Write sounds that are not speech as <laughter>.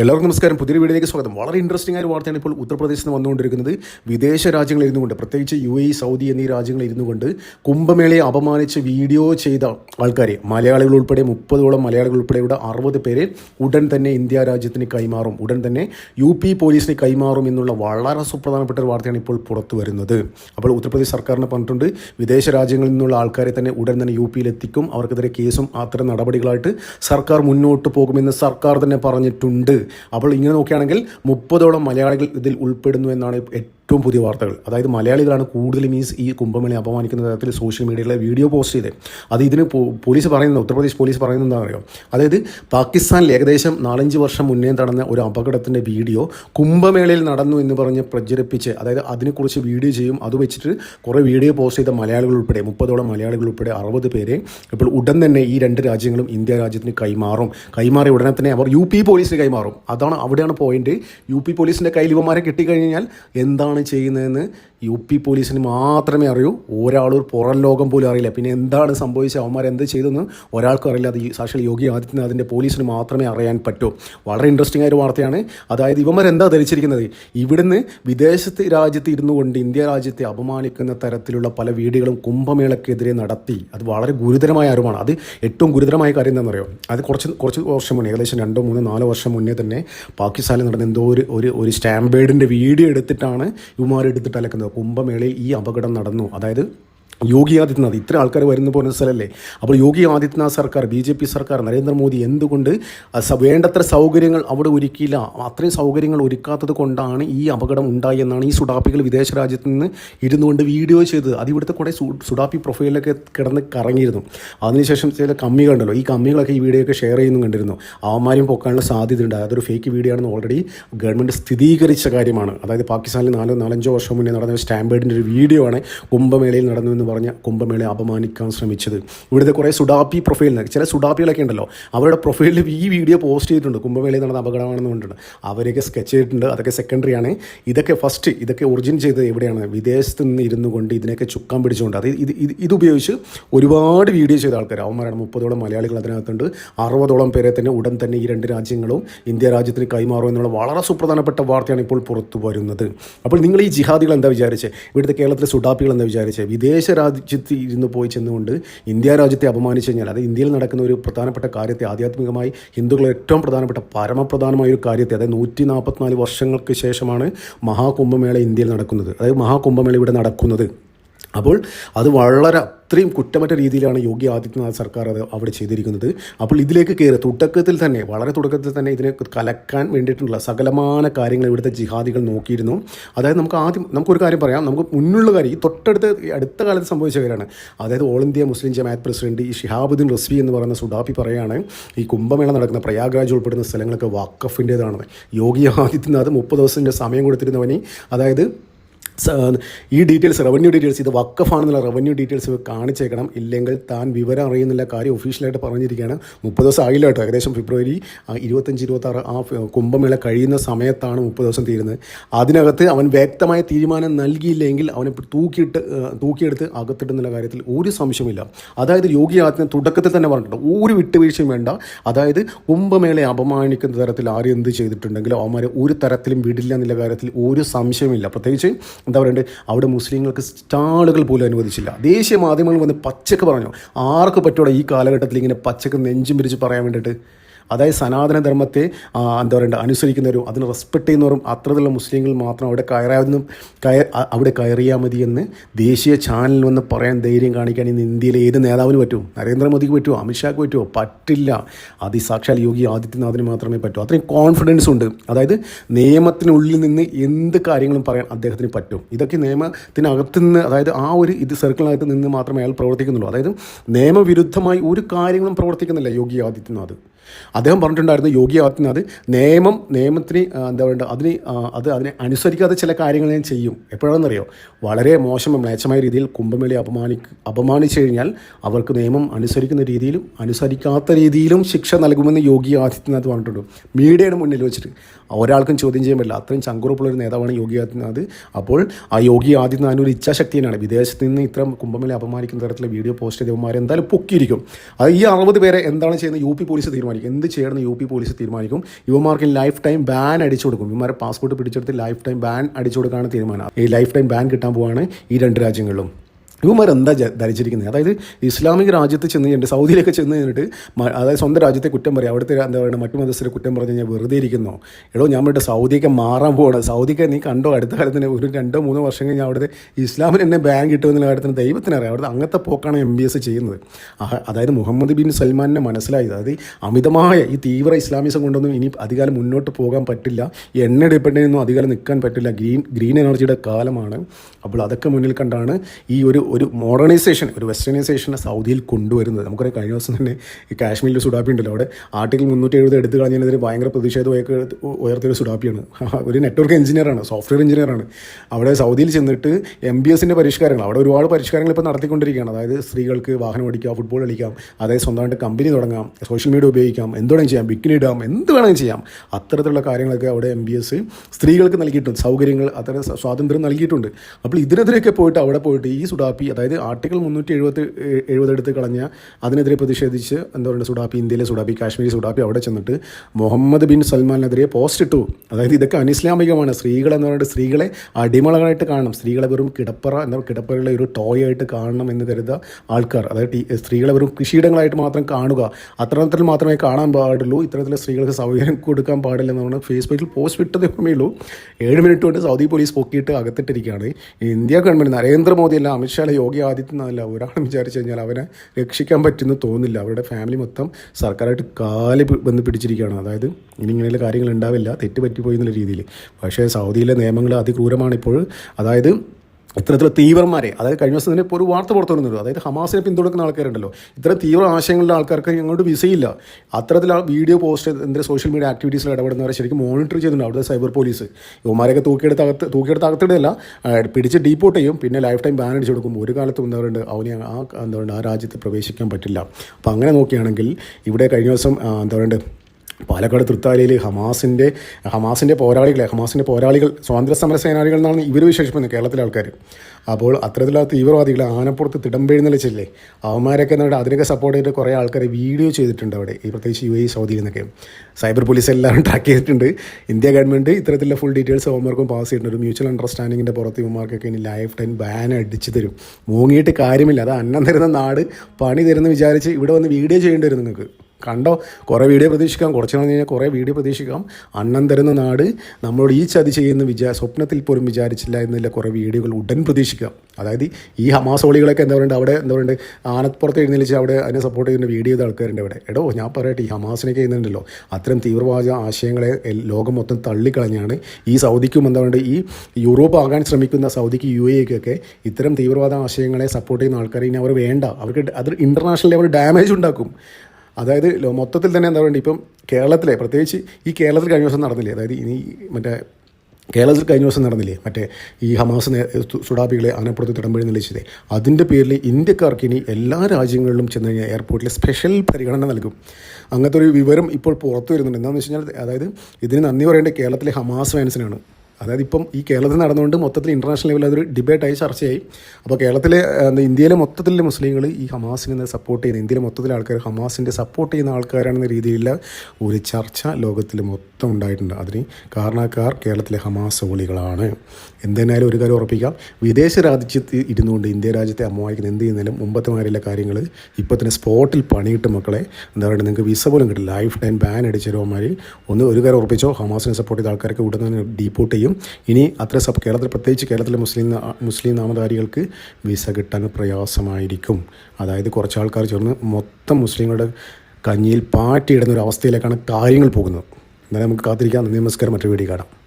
എല്ലാവർക്കും നമസ്കാരം. പുതിയ വീഡിയോയിലേക്ക് സ്വാഗതം. വളരെ ഇൻട്രസ്റ്റിംഗ് ആയ വാർത്തയാണ് ഇപ്പോൾ ഉത്തർപ്രദേശിൽ നിന്ന് വന്നുകൊണ്ടിരിക്കുന്നത്. വിദേശ രാജ്യങ്ങളിൽ ഇരുന്നുകൊണ്ട് പ്രത്യേകിച്ച് യു എ സൗദി എന്നീ രാജ്യങ്ങളിൽ ഇരുന്നുകൊണ്ട് കുംഭമേളയെ അപമാനിച്ച് വീഡിയോ ചെയ്ത ആൾക്കാരെ മലയാളികൾ ഉൾപ്പെടെ മുപ്പതോളം മലയാളികൾ ഉൾപ്പെടെയുള്ള അറുപത് പേരെ ഉടൻ തന്നെ ഇന്ത്യ രാജ്യത്തിന് കൈമാറും. ഉടൻ തന്നെ യു പി പോലീസിന് കൈമാറും എന്നുള്ള വളരെ സുപ്രധാനപ്പെട്ട ഒരു വാർത്തയാണ് ഇപ്പോൾ പുറത്തു വരുന്നത്. അപ്പോൾ ഉത്തർപ്രദേശ് സർക്കാരിനെ പറഞ്ഞിട്ടുണ്ട് വിദേശ രാജ്യങ്ങളിൽ നിന്നുള്ള ആൾക്കാരെ തന്നെ ഉടൻ തന്നെ യു പിയിൽ എത്തിക്കും. അവർക്കെതിരെ കേസും അത്തരം നടപടികളായിട്ട് സർക്കാർ മുന്നോട്ട് പോകുമെന്ന് സർക്കാർ തന്നെ പറഞ്ഞിട്ടുണ്ട്. അപ്പോൾ ഇങ്ങനെ നോക്കുകയാണെങ്കിൽ മുപ്പതോളം മലയാളികൾ ഇതിൽ ഉൾപ്പെടുന്നു എന്നാണ് ഏറ്റവും പുതിയ വാർത്തകൾ. അതായത് മലയാളികളാണ് കൂടുതലും ഈ ഈ കുംഭമേളയെ അപമാനിക്കുന്ന തരത്തിൽ സോഷ്യൽ മീഡിയയിലെ വീഡിയോ പോസ്റ്റ് ചെയ്തത് അത് ഇതിന് പോലീസ് പറയുന്നത് ഉത്തർപ്രദേശ് പോലീസ് പറയുന്നത് എന്താ പറയുക അതായത് പാകിസ്ഥാനിൽ ഏകദേശം നാലഞ്ച് വർഷം മുന്നേ നടന്ന ഒരു അപകടത്തിന്റെ വീഡിയോ കുംഭമേളയിൽ നടന്നു എന്ന് പറഞ്ഞ് പ്രചരിപ്പിച്ച് അതായത് അതിനെക്കുറിച്ച് വീഡിയോ ചെയ്യും. അത് വെച്ചിട്ട് കുറേ വീഡിയോ പോസ്റ്റ് ചെയ്ത മലയാളികൾ ഉൾപ്പെടെ മുപ്പതോളം മലയാളികൾ ഉൾപ്പെടെ അറുപത് പേരെ ഇപ്പോൾ ഉടൻ തന്നെ ഈ രണ്ട് രാജ്യങ്ങളും ഇന്ത്യ രാജ്യത്തിന് കൈമാറും. കൈമാറിയ ഉടനെ തന്നെ അവർ യു പി പോലീസിന് കൈമാറും. അതാണ് അവിടെയാണ് പോയിന്റ് യു പി പോലീസിന്റെ കയ്യിൽ ഇവന്മാരെ കിട്ടിക്കഴിഞ്ഞാൽ എന്താണ് ചെയ്യുന്നതെന്ന് യു പി പോലീസിന് മാത്രമേ അറിയൂ. ഒരാൾ ഒരു പുറം ലോകം പോലും അറിയില്ല. പിന്നെ എന്താണ് സംഭവിച്ചത്? അവന്മാർ എന്ത് ചെയ്തെന്ന് ഒരാൾക്കും അറിയില്ല. അത് സാക്ഷാൽ യോഗി ആദിത്യനാഥിന്റെ പോലീസിന് മാത്രമേ അറിയാൻ പറ്റൂ. വളരെ ഇൻട്രസ്റ്റിംഗ് ആയൊരു വാർത്തയാണ്. അതായത് ഇവന്മാർ എന്താ ധരിച്ചിരിക്കുന്നത്? ഇവിടുന്ന് വിദേശത്ത് രാജ്യത്ത് ഇരുന്നു കൊണ്ട് ഇന്ത്യ രാജ്യത്തെ അപമാനിക്കുന്ന തരത്തിലുള്ള പല വീടുകളും കുംഭമേളക്കെതിരെ നടത്തി. അത് വളരെ ഗുരുതരമായ അറിവാണ് അത് ഏറ്റവും ഗുരുതരമായ കാര്യം എന്താണെന്നറിയോ? അത് കുറച്ച് കുറച്ച് വർഷം മുന്നേ ഏകദേശം രണ്ടോ മൂന്നോ നാലോ വർഷം മുന്നേ തന്നെ പാകിസ്ഥാനിൽ നടന്ന എന്തോ ഒരു ഒരു സ്റ്റാമ്പേഡിന്റെ വീഡിയോ എടുത്തിട്ടാണ് ഇവന്മാർ എടുത്തിട്ട് അലക്കുന്നത്. കുംഭമേളയിൽ ഈ അപകടം നടന്നു. അതായത് യോഗി ആദിത്യനാഥ് ഇത്ര ആൾക്കാർ വരുന്ന പോകുന്ന സ്ഥലമല്ലേ അപ്പോൾ യോഗി ആദിത്യനാഥ് സർക്കാർ ബി ജെ പി സർക്കാർ നരേന്ദ്രമോദി എന്തുകൊണ്ട് വേണ്ടത്ര സൗകര്യങ്ങൾ അവിടെ ഒരുക്കിയില്ല? അത്രയും സൗകര്യങ്ങൾ ഒരുക്കാത്തത് കൊണ്ടാണ് ഈ അപകടം ഉണ്ടായി എന്നാണ് ഈ സുഡാപ്പികൾ വിദേശ രാജ്യത്ത് നിന്ന് ഇരുന്നുകൊണ്ട് വീഡിയോ ചെയ്തത്. അത് ഇവിടുത്തെ കുറേ സുഡാപ്പി പ്രൊഫൈലൊക്കെ കിടന്ന് കറങ്ങിയിരുന്നു. അതിനുശേഷം ചില കമ്മികൾ കമ്മികളുണ്ടല്ലോ ഈ കമ്മികളൊക്കെ ഈ വീഡിയോ ഒക്കെ ഷെയർ ചെയ്യുന്നു കണ്ടിരുന്നു. അവന്മാരും പൊക്കാനുള്ള സാധ്യത ഉണ്ട് അതൊരു ഫേക്ക് വീഡിയോ ആണെന്ന് ഓൾറെഡി ഗവൺമെന്റ് സ്ഥിരീകരിച്ച കാര്യമാണ്. അതായത് പാകിസ്ഥാനിൽ നാലോ നാലഞ്ചോ വർഷം മുന്നേ നടന്ന സ്റ്റാമ്പേഡിന്റെ ഒരു വീഡിയോ ആണ് കുംഭമേളയിൽ നടന്നു പറഞ്ഞ കുംഭമേളയെ അപമാനിക്കാൻ ശ്രമിച്ചത്. ഇവിടുത്തെ കുറേ സുഡാപ്പി പ്രൊഫൈലിന് ചില സുഡാപ്പികളൊക്കെ ഉണ്ടല്ലോ. അവരുടെ പ്രൊഫൈലിൽ ഈ വീഡിയോ പോസ്റ്റ് ചെയ്തിട്ടുണ്ട്. കുംഭമേളയിൽ നടന്ന അപകടമാണെന്ന് പറഞ്ഞിട്ടുണ്ട്. അവരെയൊക്കെ സ്കെച്ച് ചെയ്തിട്ടുണ്ട്. അതൊക്കെ സെക്കൻഡറി ആണ്. ഇതൊക്കെ ഫസ്റ്റ് ഇതൊക്കെ ഒറിജിൻ ചെയ്തത് എവിടെയാണ്? വിദേശത്ത് നിന്ന് ഇരുന്നു കൊണ്ട് ഇതിനൊക്കെ ചുക്കാൻ പിടിച്ചുകൊണ്ട്. അത് ഇത് ഇത് ഇതുപയോഗിച്ച് ഒരുപാട് വീഡിയോ ചെയ്ത ആൾക്കാർ അവന്മാരാണ് മുപ്പതോളം മലയാളികൾ അതിനകത്തുണ്ട്. അറുപതോളം പേരെ തന്നെ ഉടൻ തന്നെ ഈ രണ്ട് രാജ്യങ്ങളും ഇന്ത്യ രാജ്യത്തിന് കൈമാറും എന്നുള്ള വളരെ സുപ്രധാനപ്പെട്ട വാർത്തയാണ് ഇപ്പോൾ പുറത്തു വരുന്നത്. അപ്പോൾ നിങ്ങൾ ഈ ജിഹാദികൾ എന്താ വിചാരിച്ചത് ഇവിടുത്തെ കേരളത്തിലെ സുഡാപ്പികൾ എന്താ വിചാരിച്ചത് വിദേശ രാജ്യത്ത് ഇരുന്ന് പോയി ചെന്നുകൊണ്ട് ഇന്ത്യ രാജ്യത്തെ അപമാനിച്ചു കഴിഞ്ഞാൽ അത് ഇന്ത്യയിൽ നടക്കുന്ന ഒരു പ്രധാനപ്പെട്ട കാര്യത്തെ ആധ്യാത്മികമായി ഹിന്ദുക്കൾ ഏറ്റവും പ്രധാനപ്പെട്ട പരമപ്രധാനമായ ഒരു കാര്യത്തെ അതായത് നൂറ്റി നാൽപ്പത്തിനാല് വർഷങ്ങൾക്ക് ശേഷമാണ് മഹാകുംഭമേള ഇന്ത്യയിൽ നടക്കുന്നത്. അതായത് മഹാകുംഭമേള ഇവിടെ നടക്കുന്നത്. അപ്പോൾ അത് വളരെ അത്രയും കുറ്റമറ്റ രീതിയിലാണ് യോഗി ആദിത്യനാഥ് സർക്കാർ അത് അവിടെ ചെയ്തിരിക്കുന്നത്. അപ്പോൾ ഇതിലേക്ക് കയറി തുടക്കത്തിൽ തന്നെ വളരെ തുടക്കത്തിൽ തന്നെ ഇതിനെ കലക്കാൻ വേണ്ടിയിട്ടുള്ള സകലമാന കാര്യങ്ങൾ ഇവിടുത്തെ ജിഹാദികൾ നോക്കിയിരുന്നു. അതായത് നമുക്ക് ആദ്യം നമുക്കൊരു കാര്യം പറയാം. നമുക്ക് മുന്നുള്ള കാര്യം ഈ തൊട്ടടുത്ത അടുത്ത കാലത്ത് സംഭവിച്ച കാര്യമാണ്. അതായത് all India Muslim Jamaat president ഈ ഷിഹാബുദ്ദീൻ റസ്വി എന്ന് പറയുന്ന സുഡാപ്പി പറയാണ് ഈ കുംഭമേള നടക്കുന്ന പ്രയാഗ്രാജ് ഉൾപ്പെടുന്ന സ്ഥലങ്ങളൊക്കെ വക്കഫിന്റേതാണ് യോഗി ആദിത്യനാഥ് മുപ്പത് ദിവസത്തിന്റെ സമയം കൊടുത്തിരുന്നവനെ. അതായത് ഈ ഡീറ്റെയിൽസ് റവന്യൂ ഡീറ്റെയിൽസ് ഇത് വക്കഫാണെന്നുള്ള റവന്യൂ ഡീറ്റെയിൽസ് കാണിച്ചേക്കണം. ഇല്ലെങ്കിൽ താൻ വിവരം അറിയുന്നില്ല കാര്യം ഒഫീഷ്യലായിട്ട് പറഞ്ഞിരിക്കുകയാണ്. മുപ്പത് ദിവസം ആയില്ല കേട്ടോ. ഏകദേശം ഫെബ്രുവരി ഇരുപത്തഞ്ച് ഇരുപത്താറ് ആ കുംഭമേള കഴിയുന്ന സമയത്താണ് മുപ്പത് ദിവസം തീരുന്നത്. അതിനകത്ത് അവൻ വ്യക്തമായ തീരുമാനം നൽകിയില്ലെങ്കിൽ അവനെ തൂക്കിയിട്ട് തൂക്കിയെടുത്ത് അകത്തിടുന്നുള്ള കാര്യത്തിൽ ഒരു സംശയമില്ല അതായത് യോഗി ആദിത്യനാഥ് തുടക്കത്തിൽ തന്നെ പറഞ്ഞിട്ടുണ്ട്. ഒരു വിട്ടുവീഴ്ചയും വേണ്ട. അതായത് കുംഭമേളയെ അപമാനിക്കുന്ന തരത്തിൽ ആരും എന്ത് ചെയ്തിട്ടുണ്ടെങ്കിലും അവന്മാരെ ഒരു തരത്തിലും വിടില്ല എന്നുള്ള കാര്യത്തിൽ ഒരു സംശയമില്ല പ്രത്യേകിച്ച് എന്താ പറയണ്ടത് അവിടെ മുസ്ലിങ്ങൾക്ക് സ്റ്റാളുകൾ പോലും അനുവദിച്ചില്ല. ദേശീയ മാധ്യമങ്ങൾ വന്ന് പച്ചക്ക് പറഞ്ഞു. ആർക്ക് പറ്റൂടെ ഈ കാലഘട്ടത്തിൽ ഇങ്ങനെ പച്ചക്ക് നെഞ്ചും പിരിച്ച് പറയാൻ വേണ്ടിയിട്ട്? അതായത് സനാതനധർമ്മത്തെ എന്താ പറയുക അനുസരിക്കുന്നവരും അതിന് റെസ്പെക്ട് ചെയ്യുന്നവരും അത്തരത്തിലുള്ള മുസ്ലിങ്ങൾ മാത്രം അവിടെ കയറാമെന്നും കയ അവിടെ കയറിയാൽ മതി എന്ന് ദേശീയ ചാനലിൽ വന്ന് പറയാൻ ധൈര്യം കാണിക്കാൻ ഇന്ന് ഇന്ത്യയിലെ ഏത് നേതാവിന് പറ്റും? നരേന്ദ്രമോദിക്ക് പറ്റുമോ? അമിത്ഷാക്ക് പറ്റുമോ? പറ്റില്ല. അത് സാക്ഷാൽ യോഗി ആദിത്യനാഥിന് മാത്രമേ പറ്റൂ. അത്രയും കോൺഫിഡൻസ് ഉണ്ട്. അതായത് നിയമത്തിനുള്ളിൽ നിന്ന് എന്ത് കാര്യങ്ങളും പറയാൻ അദ്ദേഹത്തിന് പറ്റും. ഇതൊക്കെ നിയമത്തിനകത്ത് നിന്ന് അതായത് ആ ഒരു ഇത് സർക്കിളിനകത്ത് നിന്ന് മാത്രമേ അയാൾ പ്രവർത്തിക്കുന്നുള്ളൂ. അതായത് നിയമവിരുദ്ധമായി ഒരു കാര്യങ്ങളും പ്രവർത്തിക്കുന്നില്ല യോഗി ആദിത്യനാഥ്. അദ്ദേഹം പറഞ്ഞിട്ടുണ്ടായിരുന്നു യോഗി ആദിത്യനാഥ് നിയമം നിയമത്തിന് എന്താ പറയുക അതിന് അത് അതിനെ അനുസരിക്കാതെ ചില കാര്യങ്ങൾ ഞാൻ ചെയ്യും. എപ്പോഴാണെന്നറിയോ? വളരെ മോശം മ്ലേച്ഛമായ രീതിയിൽ കുംഭമേളി അപമാനി അപമാനിച്ചു കഴിഞ്ഞാൽ അവർക്ക് നിയമം അനുസരിക്കുന്ന രീതിയിലും അനുസരിക്കാത്ത രീതിയിലും ശിക്ഷ നൽകുമെന്ന് യോഗി ആദിത്യനാഥ് പറഞ്ഞിട്ടുണ്ട്. മീഡിയയുടെ മുന്നിൽ വെച്ചിട്ട് ഒരാൾക്കും ചോദ്യം ചെയ്യാൻ പറ്റില്ല. അത്രയും ചങ്കുറപ്പുള്ള ഒരു നേതാവാണ് യോഗി ആദിത്യനാഥ്. അപ്പോൾ ആ യോഗി ആദിത്യനാഥിന് ഒരു ഇച്ഛാശക്തിയാണ്. വിദേശത്ത് നിന്ന് ഇത്തരം കുംഭമേളി അപമാനിക്കുന്ന തരത്തിലുള്ള വീഡിയോ പോസ്റ്റ് ചെയ്തവന്മാരെ എന്തായാലും പൊക്കിയിരിക്കും. അത് ഈ അറുപത് പേരെ എന്താണ് ചെയ്യുന്നത്? യു പി പോലീസ് തീരുമാനിക്കും തീരുമാനിക്കും. എന്ത് ചെയ്യണമെന്ന് യു പി പോലീസ് തീരുമാനിക്കും. യുവമാർക്ക് ലൈഫ് ടൈം ബാൻ അടിച്ചു കൊടുക്കും. ഇവന്മാരെ പാസ്പോർട്ട് പിടിച്ചെടുത്ത് ലൈഫ് ടൈം ബാൻ അടിച്ചു കൊടുക്കാനാണ് തീരുമാനം. ഈ ലൈഫ് ടൈം ബാൻ കിട്ടാൻ പോവാണ് ഈ രണ്ട് രാജ്യങ്ങളിലും. ഇവന്മാർ എന്താ ധരിച്ചിരിക്കുന്നത്? അതായത് ഇസ്ലാമിക രാജ്യത്ത് ചെന്ന് കഴിഞ്ഞിട്ട് സൗദിയിലൊക്കെ ചെന്ന് കഴിഞ്ഞിട്ട് അതായത് സ്വന്തം രാജ്യത്തെ കുറ്റം പറയും. അവിടുത്തെ എന്താ പറയുക മറ്റു മതസ്ഥരെ കുറ്റം പറഞ്ഞു ഞാൻ വെറുതെ ഇരിക്കുന്നു. എടോ ഞാൻ ഇവിടെ സൗദിയൊക്കെ മാറാൻ പോകണം സൗദിക്ക് നീ കണ്ടോ? അടുത്ത കാലത്തിന് ഒരു രണ്ടോ മൂന്നോ വർഷം കഴിഞ്ഞാൽ അവിടുത്തെ ഇസ്ലാമിന് എന്നെ ബാൻ കിട്ടുമെന്നുള്ള കാര്യത്തിന് ദൈവത്തിനറിയാം. അവിടുത്തെ അങ്ങനത്തെ പോക്കാണ് എം ബി എസ് ചെയ്യുന്നത്. അതായത് മുഹമ്മദ് ബിൻ സൽമാനെ മനസ്സിലായത് അതായത് അമിതമായ ഈ തീവ്ര ഇസ്ലാമിസം കൊണ്ടൊന്നും ഇനി അധികാലം മുന്നോട്ട് പോകാൻ പറ്റില്ല. എണ്ണ ഡിപ്പെൻഡ് ഒന്നും അധികാലം നിൽക്കാൻ പറ്റില്ല. ഗ്രീൻ ഗ്രീൻ എനർജിയുടെ കാലമാണ്. അപ്പോൾ അതൊക്കെ മുന്നിൽ കണ്ടാണ് ഈ ഒരു ഒരു മോഡേണൈസേഷൻ ഒരു വെസ്റ്റേണൈസേഷനെ സൗദിയിൽ കൊണ്ടുവരുന്നത്. നമുക്കറിയാം കഴിഞ്ഞ ദിവസം തന്നെ ഈ കാശ്മീരിൽ സുഡാപ്പി ഉണ്ടല്ലോ. അവിടെ ആർട്ടിക്കൽ മുന്നൂറ്റി എഴുപത് എടുത്തു കളഞ്ഞതിനെതിരെ ഭയങ്കര പ്രതിഷേധം ഉയർത്തി ഉയർത്തിയൊരു സുഡാപ്പിയാണ്. <laughs> ഒരു നെറ്റ്വർക്ക് എഞ്ചിനീയറാണ് സോഫ്റ്റ്വെയർ എഞ്ചിനീയറാണ് അവിടെ സൗദിയിൽ ചെന്നിട്ട് എം ബി എസിന്റെ പരിഷ്കാരങ്ങൾ അവിടെ ഒരുപാട് പരിഷ്കാരങ്ങൾ ഇപ്പോൾ നടത്തിക്കൊണ്ടിരിക്കുകയാണ്. അതായത് സ്ത്രീകൾക്ക് വാഹനം ഓടിക്കാം ഫുട്ബോൾ കളിക്കാം അതായത് സ്വന്തമായിട്ട് കമ്പനി തുടങ്ങാം സോഷ്യൽ മീഡിയ ഉപയോഗിക്കാം എന്ത് വേണമെങ്കിലും ചെയ്യാം ബിക്കിനി ഇടാം എന്ത് വേണമെങ്കിലും ചെയ്യാം. അത്തരത്തിലുള്ള കാര്യങ്ങളൊക്കെ അവിടെ എം ബി എസ് സ്ത്രീകൾക്ക് നൽകിയിട്ടുണ്ട് സൗകര്യങ്ങൾ അത്തരം സ്വാതന്ത്ര്യം നൽകിയിട്ടുണ്ട്. അപ്പോൾ ഇതിനെതിരെയൊക്കെ പോയിട്ട് അവിടെ പോയിട്ട് ഈ സുഡാപ്പി അതായത് ആർട്ടിക്കിൾ മുന്നൂറ്റി എഴുപത്തി എഴുപത് എടുത്ത് കളഞ്ഞ അതിനെതിരെ പ്രതിഷേധിച്ച് എന്താ പറയുക സുഡാപ്പി ഇന്ത്യയിലെ സുഡാപ്പി കാശ്മീരി സുഡാപ്പി അവിടെ ചെന്നിട്ട് മുഹമ്മദ് ബിൻ സൽമാനെതിരെ പോസ്റ്റ് ഇട്ടു. അതായത് ഇതൊക്കെ അനിസ്ലാമികമാണ്. സ്ത്രീകൾ എന്ന് പറയുന്നത് സ്ത്രീകളെ അടിമകളായിട്ട് കാണണം. സ്ത്രീകളെ വെറും കിടപ്പറ എന്താ കിടപ്പറയിലെ ഒരു ടോയ് ആയിട്ട് കാണണം എന്ന് കരുത ആൾക്കാർ. അതായത് സ്ത്രീകളെ വെറും കൃഷിയിടങ്ങളായിട്ട് മാത്രം കാണുക. അത്തരത്തിൽ മാത്രമേ കാണാൻ പാടുള്ളൂ. ഇത്തരത്തിലെ സ്ത്രീകൾക്ക് സൗകര്യം കൊടുക്കാൻ പാടില്ല എന്നാണ് ഫേസ്ബുക്കിൽ പോസ്റ്റ് വിട്ടത് ഉള്ളൂ. ഏഴ് മിനിറ്റ് കൊണ്ട് സൗദി പോലീസ് പൊക്കിയിട്ട് അകത്തിട്ടിരിക്കുകയാണ്. ഇന്ത്യ ഗവൺമെന്റ് നരേന്ദ്രമോദി അല്ല അമിത്ഷാ യോഗി ആദിത്യനാഥല്ല. ഒരാളും വിചാരിച്ചു കഴിഞ്ഞാൽ അവനെ രക്ഷിക്കാൻ പറ്റുമെന്ന് തോന്നില്ല അവരുടെ ഫാമിലി മൊത്തം സർക്കാരായിട്ട് കാൽ വന്ന് ബന്ധ് പിടിച്ചിരിക്കുകയാണ്. അതായത് ഇനി ഇങ്ങനെയുള്ള കാര്യങ്ങൾ ഉണ്ടാവില്ല. തെറ്റ് പറ്റിപ്പോയി എന്നുള്ള രീതിയിൽ. പക്ഷേ സൗദിയിലെ നിയമങ്ങൾ അതിക്രൂരമാണ് ഇപ്പോൾ. അതായത് ഇത്തരത്തിലുള്ള തീവ്രന്മാരെ അതായത് കഴിഞ്ഞ ദിവസം തന്നെ ഇപ്പോൾ ഒരു വാർത്ത പുറത്തു വരുന്നത് അതായത് ഹമാസിനെ പിന്തുണക്കുന്ന ആൾക്കാരുണ്ടല്ലോ. ഇത്തരം തീവ്ര ആശയങ്ങളുടെ ആൾക്കാർക്ക് ഞങ്ങളുടെ വിസയില്ല. അത്തരത്തിൽ വീഡിയോ പോസ്റ്റ് എന്തെങ്കിലും സോഷ്യൽ മീഡിയ ആക്ടിവിറ്റീസിൽ ഇടപെടുന്നവരെ ശരിക്കും മോണിറ്റർ ചെയ്യുന്നുണ്ട് അവിടുത്തെ സൈബർ പോലീസ് ഇവന്മാരൊക്കെ തൂക്കിയെടുത്ത് അകത്ത് തൂക്കിയെടുത്ത് അകത്തിടയല്ല പിടിച്ച് ഡീപ്പോട്ട് ചെയ്യും. പിന്നെ ലൈഫ് ടൈം ബാൻ അടിച്ചു കൊടുക്കും. ഒരു കാലത്ത് എന്താ അവന് ആ എന്താ പറയുക ആ രാജ്യത്ത് പ്രവേശിക്കാൻ പറ്റില്ല. അപ്പോൾ അങ്ങനെ നോക്കുകയാണെങ്കിൽ ഇവിടെ കഴിഞ്ഞ ദിവസം എന്താ പറയുക പാലക്കാട് തൃത്താലയിൽ ഹമാസിന്റെ ഹമാസിന്റെ പോരാളികളെ ഹമാസിന്റെ പോരാളികൾ സ്വാതന്ത്ര്യ സമര സേനാനികൾ എന്നാണ് ഇവർ വിശേഷിപ്പിക്കുന്നത് കേരളത്തിലെ ആൾക്കാർ അപ്പോൾ അത്തരത്തിലുള്ള തീവ്രവാദികളെ ആനപ്പുറത്ത് തിടമ്പെഴുന്നള്ളിച്ചില്ലേ അവന്മാരൊക്കെ എന്നിട്ട് അതിനൊക്കെ സപ്പോർട്ട് ചെയ്തിട്ട് കുറേ ആൾക്കാർ വീഡിയോ ചെയ്തിട്ടുണ്ട് അവിടെ. ഈ പ്രത്യേകിച്ച് യു എ സൗദിയിൽ നിന്നൊക്കെ. സൈബർ പോലീസ് എല്ലാവരും ട്രാക്ക് ചെയ്തിട്ടുണ്ട്. ഇന്ത്യ ഗവൺമെന്റ് ഇത്തരത്തിലുള്ള ഫുൾ ഡീറ്റെയിൽസ് അവന്മാർക്കും പാസ് ചെയ്തിട്ടുണ്ട്. ഒരു മ്യൂച്വൽ അണ്ടർസ്റ്റാൻഡിങ്ങിന്റെ പുറത്ത് ഇവന്മാർക്കൊക്കെ ഇനി ലൈഫ് ടൈം ബാൻ അടിച്ച് തരും. മൂങ്ങിയിട്ട് കാര്യമില്ല. അത് അന്നം തരുന്ന നാട് പണി തരുന്ന വിചാരിച്ച് ഇവിടെ വന്ന് വീഡിയോ ചെയ്യേണ്ടി വരും നിങ്ങൾക്ക്. കണ്ടോ? കുറേ വീഡിയോ പ്രതീക്ഷിക്കാം. കുറച്ച് നാൾ കഴിഞ്ഞാൽ കുറേ വീഡിയോ പ്രതീക്ഷിക്കാം. അണ്ണൻ തരുന്ന നാട് നമ്മളോട് ഈ ചതി ചെയ്യുന്ന വിചാ സ്വപ്നത്തിൽ പോലും വിചാരിച്ചില്ല എന്നുള്ള കുറേ വീഡിയോകൾ ഉടൻ പ്രതീക്ഷിക്കാം. അതായത് ഈ ഹമാസോളികളൊക്കെ എന്താ പറയുക അവിടെ എന്താ പറയുക ആനപ്പുറത്ത് എഴുന്നേലിച്ച് അവിടെ അതിനെ സപ്പോർട്ട് ചെയ്യുന്ന വീഡിയോ ചെയ്ത ആൾക്കാരുണ്ട് അവിടെ. എടോ ഞാൻ പറയട്ടെ ഈ ഹമാസിനെ ചെയ്യുന്നുണ്ടല്ലോ. അത്തരം തീവ്രവാദ ആശയങ്ങളെ ലോകം മൊത്തം തള്ളിക്കളഞ്ഞാണ് ഈ സൗദിക്കും എന്താ പറയുക ഈ യൂറോപ്പ് ആകാൻ ശ്രമിക്കുന്ന സൗദിക്ക് യു എക്കൊക്കെ ഇത്തരം തീവ്രവാദ ആശയങ്ങളെ സപ്പോർട്ട് ചെയ്യുന്ന ആൾക്കാർ ഇനി അവർ വേണ്ട. അവർക്ക് അത് ഇന്റർനാഷണൽ ലെവൽ ഡാമേജ് ഉണ്ടാക്കും. അതായത് മൊത്തത്തിൽ തന്നെ എന്താ പറയുക ഇപ്പം കേരളത്തിലെ പ്രത്യേകിച്ച് ഈ കേരളത്തിൽ കഴിഞ്ഞ ദിവസം നടന്നില്ലേ അതായത് ഇനി മറ്റേ കേരളത്തിൽ കഴിഞ്ഞ ദിവസം നടന്നില്ലേ മറ്റേ ഈ ഹമാസ് സുഡാബികളെ ആനപ്പുറത്ത് തിടമ്പഴി നിലച്ചതേ അതിന്റെ പേരിൽ ഇന്ത്യക്കാർക്ക് ഇനി എല്ലാ രാജ്യങ്ങളിലും ചെന്ന് കഴിഞ്ഞാൽ എയർപോർട്ടിൽ സ്പെഷ്യൽ പരിഗണന നൽകും. അങ്ങനത്തെ ഒരു വിവരം ഇപ്പോൾ പുറത്തു വരുന്നുണ്ട്. എന്താണെന്ന് വെച്ച് കഴിഞ്ഞാൽ അതായത് ഇതിന് നന്ദി പറയേണ്ടത് കേരളത്തിലെ ഹമാസ് ഫാൻസിനാണ്. അതായത് ഇപ്പം ഈ കേരളത്തിൽ നടന്നുകൊണ്ട് മൊത്തത്തിൽ ഇന്റർനാഷണൽ ലെവലിൽ അതൊരു ഡിബേറ്റായി ചർച്ചയായി. അപ്പോൾ കേരളത്തിലെ ഇന്ത്യയിലെ മൊത്തത്തിലെ മുസ്ലിങ്ങൾ ഈ ഹമാസിനെ സപ്പോർട്ട് ചെയ്യുന്ന ഇന്ത്യയിലെ മൊത്തത്തിലെ ആൾക്കാർ ഹമാസിന്റെ സപ്പോർട്ട് ചെയ്യുന്ന ആൾക്കാരാണെന്ന രീതിയിലുള്ള ഒരു ചർച്ച ലോകത്തിൽ മൊത്തം ഉണ്ടായിട്ടുണ്ട്. അതിന് കാരണക്കാർ കേരളത്തിലെ ഹമാസ് ഹമാസോളികളാണ് എന്തായാലും ഒരു കാര്യം ഉറപ്പിക്കാം. വിദേശ രാജ്യത്ത് ഇരുന്നുകൊണ്ട് ഇന്ത്യ രാജ്യത്തെ അമ്മവായിക്കുന്ന എന്ത് ചെയ്യുന്നതിലും മുമ്പത്തെ മാതിരിയുള്ള കാര്യങ്ങൾ ഇപ്പോൾ തന്നെ സ്പോട്ടിൽ പണിയിട്ട് മക്കളെ എന്താ പറയുക നിങ്ങൾക്ക് വിസ പോലും കിട്ടില്ല. ലൈഫ് ടൈം ബാൻ അടിച്ചവന്മാർ ഒന്ന് ഒരു കാര്യം ഉറപ്പിച്ചോ? ഹമാസിനെ സപ്പോർട്ട് ചെയ്ത ആൾക്കാരൊക്കെ ഉടനെ ഡീപ്പോട്ട് ഡീപ്പോർട്ട് ചെയ്യും. ഇനി അത്ര സബ് കേരളത്തിൽ പ്രത്യേകിച്ച് കേരളത്തിലെ മുസ്ലിം മുസ്ലിം നാമധാരികൾക്ക് വിസ കിട്ടാൻ പ്രയാസമായിരിക്കും. അതായത് കുറച്ച് ആൾക്കാർ ചേർന്ന് മൊത്തം മുസ്ലിങ്ങളുടെ കഞ്ഞിയിൽ പാറ്റിയിടുന്ന ഒരു അവസ്ഥയിലേക്കാണ് കാര്യങ്ങൾ പോകുന്നത്. എന്നാലും നമുക്ക് കാത്തിരിക്കാം. നന്ദി നമസ്കാരം. മറ്റൊരു വീഡിയോ കാണാം.